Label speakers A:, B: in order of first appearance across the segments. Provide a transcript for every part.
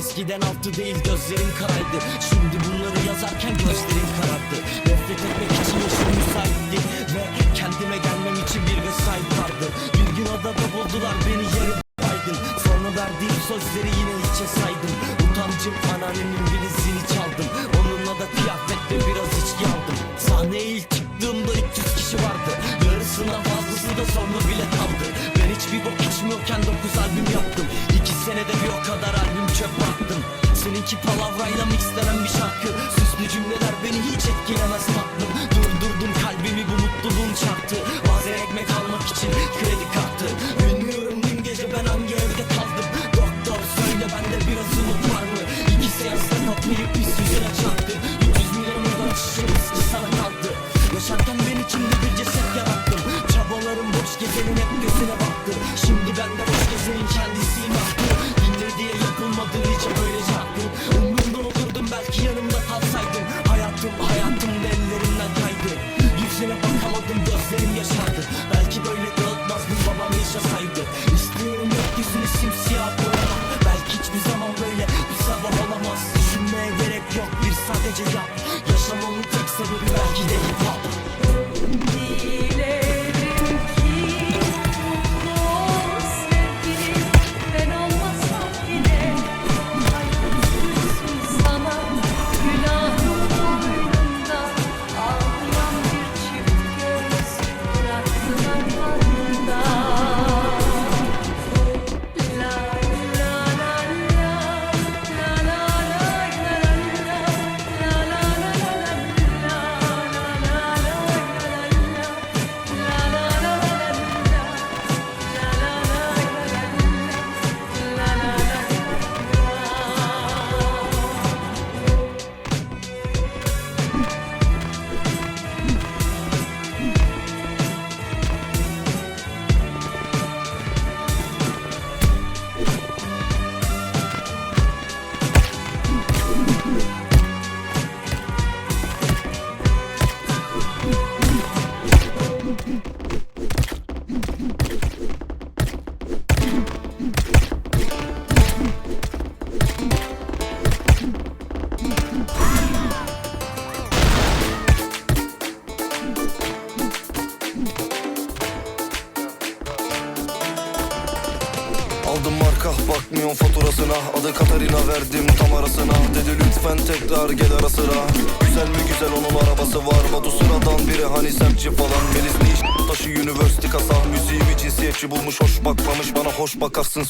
A: Eskiden altı değil gözlerin karaydı Şimdi bunları yazarken gözlerin karardı. Nefret etmek için yaşım müsaitti. Ve kendime gelmem için bir vesait vardı. Bir gün adada buldular beni yere baydın. Sonra verdiğim sözleri yine hiçe saydım. Utancım anneannemin birisini çaldım. Onunla da kıyafetle biraz içki aldım Sahneye ilk çıktığımda 300 kişi vardı. Yarısından fazlası da sonra bile kaldı. Ben hiçbir bok içmiyorken 9 albüm yaptım. 2 senede bir o kadar albüm çöp attım. Seninki palavrayla mixlenen bir şarkı. Süslü cümleler beni hiç etkilemez tatlım Durdurdum kalbimi bu mutluluğun çarptı. Bazen ekmek almak için kredi kartı. Bilmiyorum dün gece ben hangi evde kaldım. Doktor söyle bende biraz umut var mı? İki seansta tatmayıp pis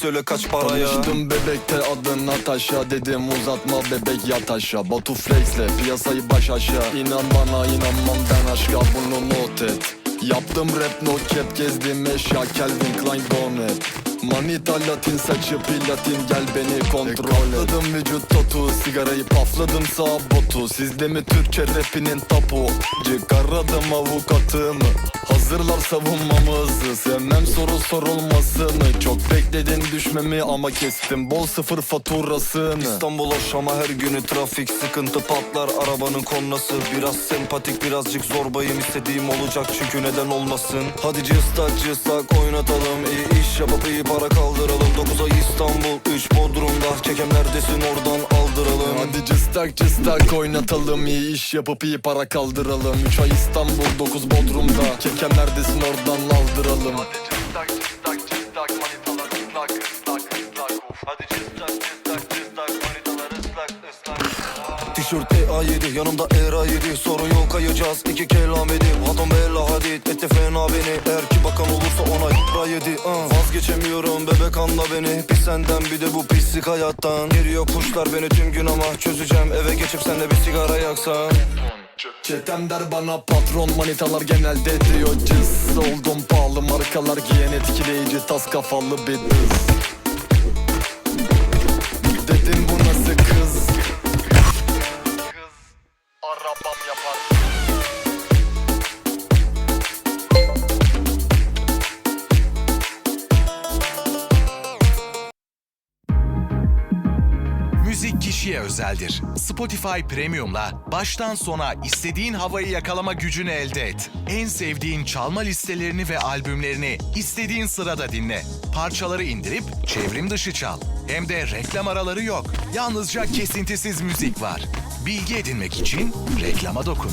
B: söyle kaç paraya.
C: Tanıştım bebekte adın Natasha. Dedim uzatma bebek yat aşağı. Batu flexle piyasayı baş aşağı. İnan bana inanmam ben aşka bunu not et. Yaptım rap no cap gezdim eşya. Calvin Klein Donut Manita latin saçı platin gel beni kontrol et. Katladım vücut tatu sigarayı pafladım sağ botu. Sizde mi Türkçe rapinin tapu? Çıkaradım avukatımı. Hazırlar savunmamızı. Sevmem soru sorulmasını. Çok bekledin düşmemi ama kestim. Bol sıfır faturasını.
B: İstanbul hoş ama her günü trafik sıkıntı patlar. Arabanın konnası Biraz sempatik birazcık zorbayım. İstediğim olacak çünkü neden olmasın? Hadi cıstak cıstak oynatalım. İyi iş yapıp iyi para kaldıralım. 9 ay İstanbul 3 Bodrum'da. Çekem neredesin oradan aldıralım.
C: Hadi cıstak cıstak oynatalım. İyi iş yapıp iyi para kaldıralım. 3 ay İstanbul 9 Bodrum'da. Kekem neredesin oradan aldıralım. Hadi cıstak cıstak cıstak manitalar. Islak ıslak ıslak
B: Hadi cıstak Tişört EA7 yanımda ERA 7 Sorun yok kayacağız. İki kelam edip Hatam bella hadid etti fena beni. Eğer ki bakan olursa ona ra yedi uh. Vazgeçemiyorum bebek anla beni. Bir senden bir de bu pislik hayattan. Geliyor kuşlar beni tüm gün ama Çözeceğim. Eve geçip senle bir sigara yaksan.
C: Çetem der bana patron manitalar genelde diyor. Cız Oldum pahalı markalar giyen etkileyici tas kafalı bir kız
D: özeldir. Spotify Premium'la baştan sona istediğin havayı yakalama gücünü elde et. En sevdiğin çalma listelerini ve albümlerini istediğin sırada dinle. Parçaları indirip çevrim dışı çal. Hem de reklam araları yok. Yalnızca kesintisiz müzik var. Bilgi edinmek için reklama dokun.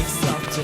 A: Eksi altı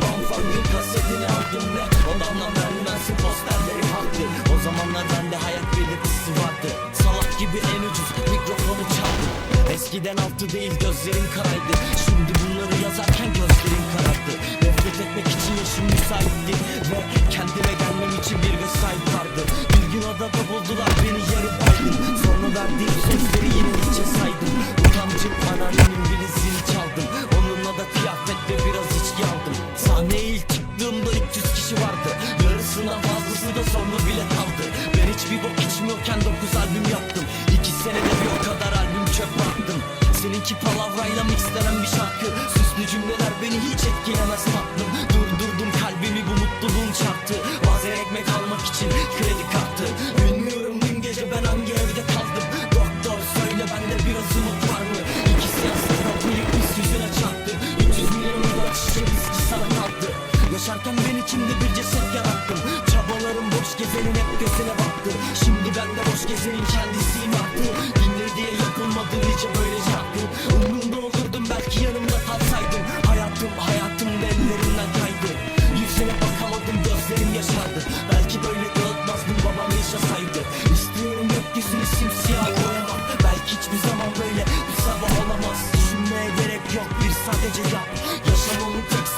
A: Bamfang'ın kasetini aldım ve Odamda vermezsin posterleri haktı O zamanlar bende hayat belirtisi vardı Salak gibi en ucuz mikrofonu çaldım Eskiden altı değil gözlerim karaydı. Şimdi bunları yazarken gözlerim karardı. Nefret etmek için yaşım müsaitti Ve kendime gelmem için bir vesayet vardı. Bir gün adada buldular beni yarı baygın Sonra verdiğim sözleri yine hiçe saydım. Utancım anneannemin birisini çaldım. Onunla da kıyafet biraz içki aldım Sahneye ilk çıktığımda 300 kişi vardı. Yarısından fazlası da sonra bile kaldı. Ben hiçbir bok içmiyorken 9 albüm yaptım. 2 senede bir o kadar albüm çöp attım. Seninki palavrayla mixlenen bir şarkı. Süslü cümleler beni hiç etkilemez tatlım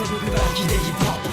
A: sebebi belki de hip hop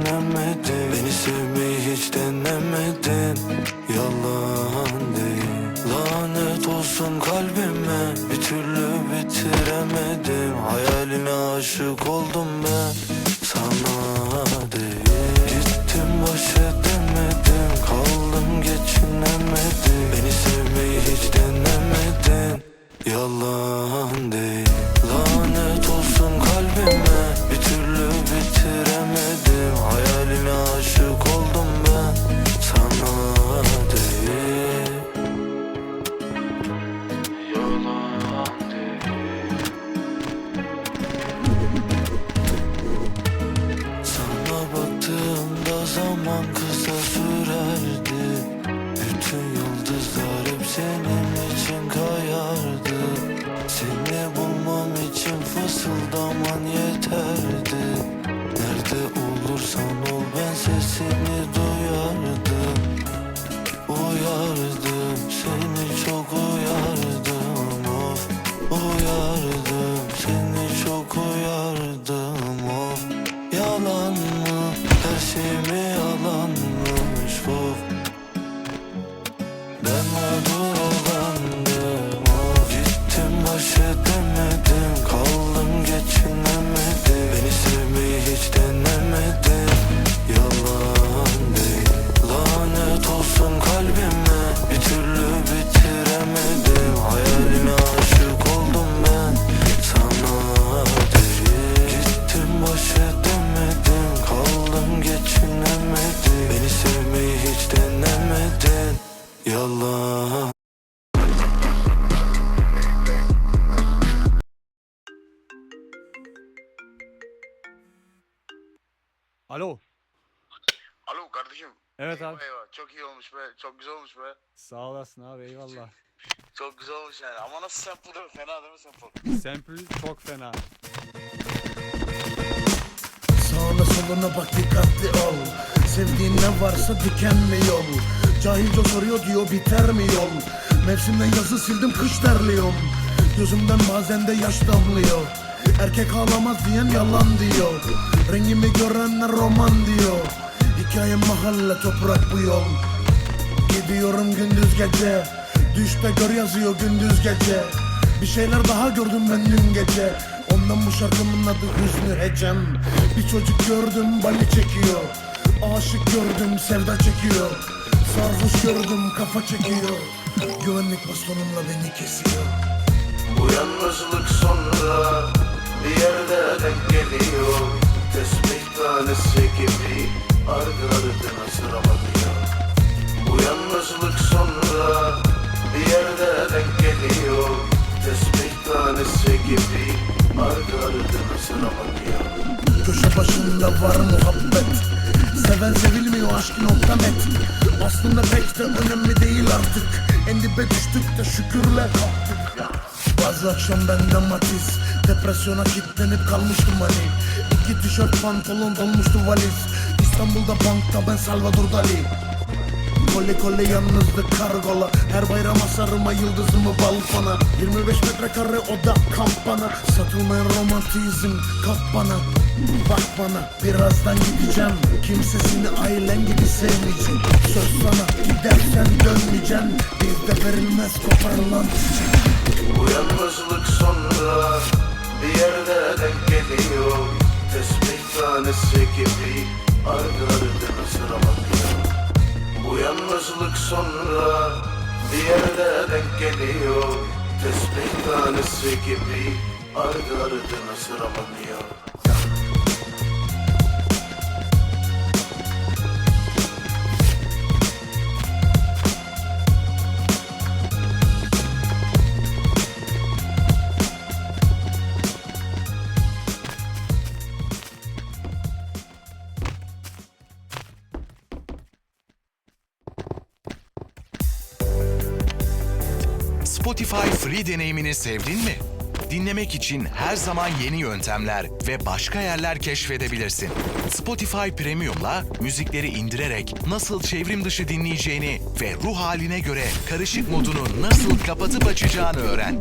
E: geçinemedim Beni sevmeyi hiç denemedin Yalan değil. Lanet olsun kalbime. Bir türlü bitiremedim zaman kısa sürerdi. Bütün yıldızlar hep senin için kayardı. Seni bulmam için fısıldaman yeterdi
F: Evet
G: Eyvah
F: abi.
G: eyvah. Çok iyi olmuş be. Çok güzel olmuş be.
F: Sağ olasın abi eyvallah.
G: Çok güzel olmuş yani. Ama nasıl sample değil mi? Fena değil mi sample?
F: Sample çok fena.
H: Sağına soluna bak dikkatli ol Sevdiğin ne varsa dikenli yol Cahilce soruyor diyor biter mi yol Mevsimden yazı sildim kış terliyorum Gözümden bazen de yaş damlıyor Erkek ağlamaz diyen yalan diyor Rengimi görenler roman diyor Hikayem mahalle toprak bu yol. Gidiyorum gündüz gece. Düşte gör yazıyor gündüz gece. Bir şeyler daha gördüm ben dün gece. Ondan bu şarkımın adı Hüznü Hecem Bir çocuk gördüm bali çekiyor. Aşık gördüm sevda çekiyor. Sarhoş gördüm kafa çekiyor. Güvenlik bastonumla beni kesiyor.
E: Bu yalnızlık sonra bir yerde denk geliyor. Tesbih tanesi gibi ardı ardına sıramalıyor Bu yalnızlık sonra bir yerde denk geliyor. Tesbih tanesi gibi. Ardı ardına sıramalıyor
H: Köşe başında var muhabbet. Seven sevilmiyor aşkı nokta net. Aslında pek de önemli değil artık. En dibe düştük de şükürle kalktık Bazı akşam bende matiz. Depresyona kilitlenip kalmıştım hani İki tişört pantolon dolmuştu valiz İstanbul'da bankta ben Salvador Dali. Koli koli yalnızlık kargola. Her bayram asarıma yıldızımı balkona 25 metrekare oda kampana. Satılmayan romantizm kap bana Bak bana birazdan gideceğim. Kimsesini ailen gibi sevmeyecek? Söz sana gidersen dönmeyeceksin Bizde verilmez koparılan
E: Bu yalnızlık sonra bir yerde denk geliyor. Tesbih tanesi gibi ardı sıra bakıyor Bu yalnızlık sonra bir yerde denk geliyor. Tesbih tanesi gibi ardı ardına sıra bakıyor
D: Spotify Free deneyimini sevdin mi? Dinlemek için her zaman yeni yöntemler ve başka yerler keşfedebilirsin. Spotify Premium'la müzikleri indirerek nasıl çevrim dışı dinleyeceğini ve ruh haline göre karışık modunu nasıl kapatıp açacağını öğren.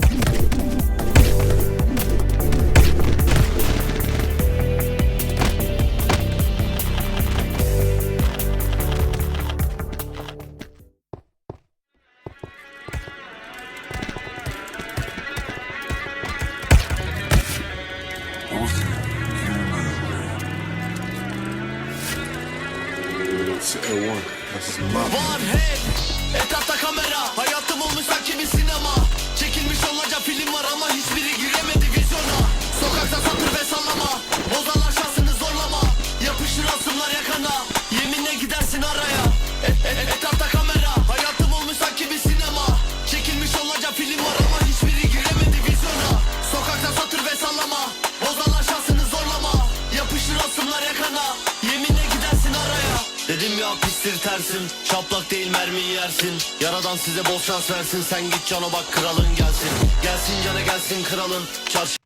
A: Var hey. Etrafta kamera. Hayatım olmuş sanki bir sinema. Çekilmiş onlarca film var ama hiçbiri giremedi vizyona. Sokakta satır ve sallama tersin Şaplak değil mermi yersin. Yaradan size bol şans versin. Sen git cana bak kralın gelsin. Gelsin cana gelsin kralın. Çarşı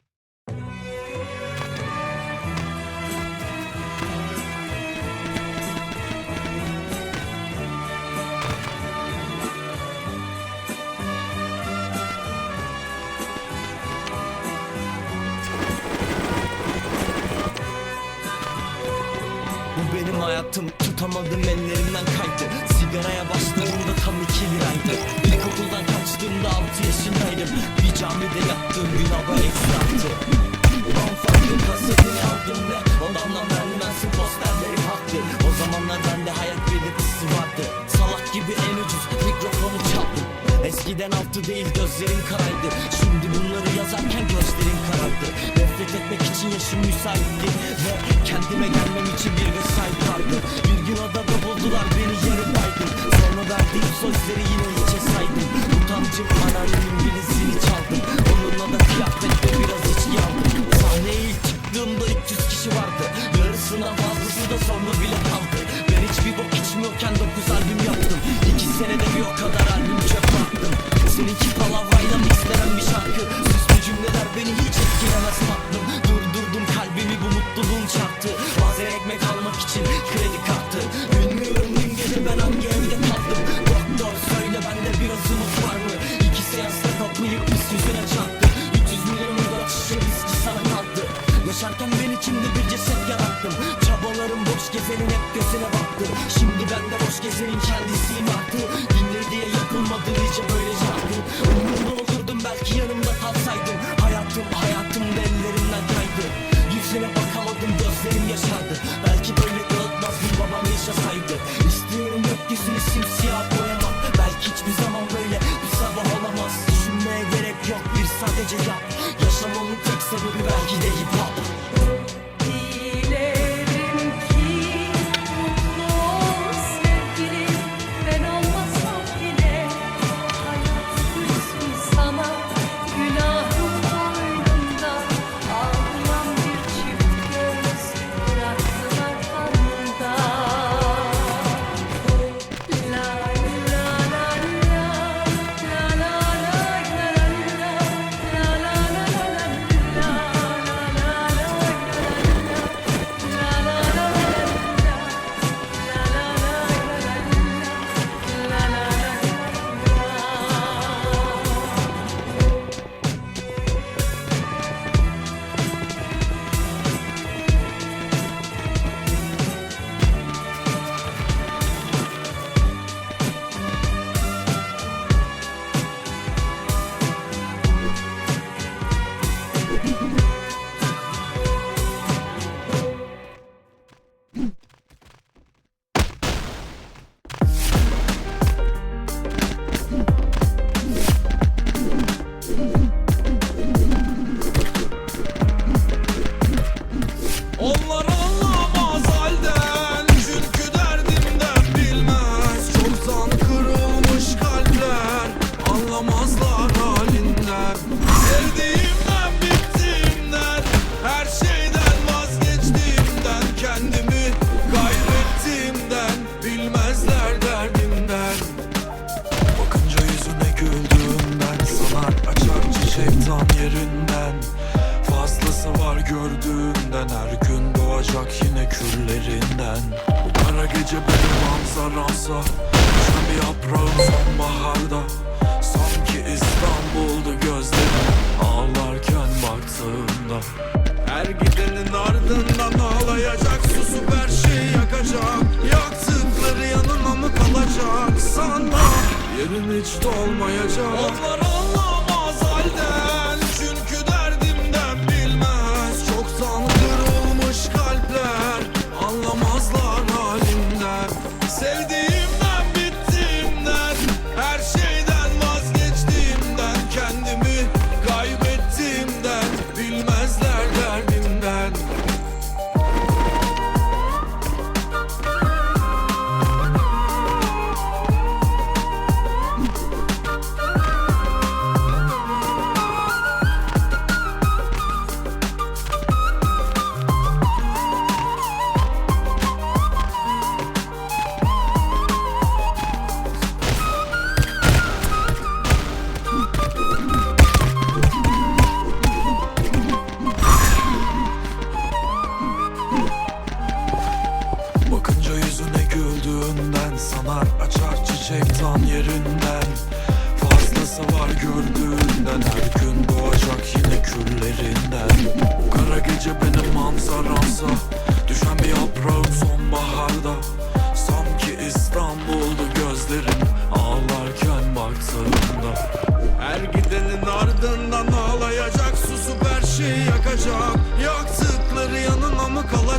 A: Bu benim hayatım tutamadım ellerimden kaydı. Sigaraya başladığımda tam iki liraydı. İlkokuldan kaçtığımda altı yaşındaydım. Bir camide yattığım gün hava eksi altı Ulan farklı kasetini aldım ve Odamdan vermezsin posterlerim haktı O zamanlar bende hayat belirtisi vardı. Salak gibi en ucuz mikrofonu çaldım Eskiden altı değil gözlerim karaydı. Şimdi bunları yazarken gözlerim karardı Nefret etmek için yaşım müsaitti. Ve kendime gelmem için bir vesayet vardı. Bir gün adada buldular beni yarım baydım. Sonra verdiğim sözleri yine hiçe saydım. Utancım anneannemin yapılmadı nice böyle şarkı Umurumda olurdum belki yanımda kalsaydın Hayatım hayatım ellerimden kaydı. Yüzüne bakamadım gözlerim yaşardı. Belki böyle dağıtmazdım babam yaşasaydı. İstiyorum gökyüzünü simsiyah boyamak. Belki hiçbir zaman böyle bir sabah olamaz. Düşünmeye gerek yok bir sadece yap
I: yerin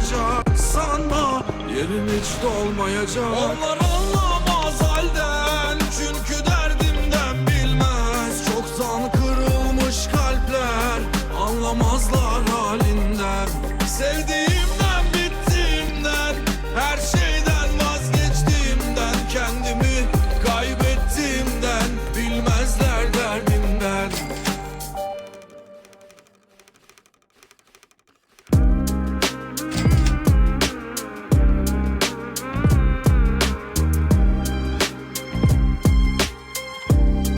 I: mı kalacak Sana yerin hiç dolmayacak. Onlar anlamaz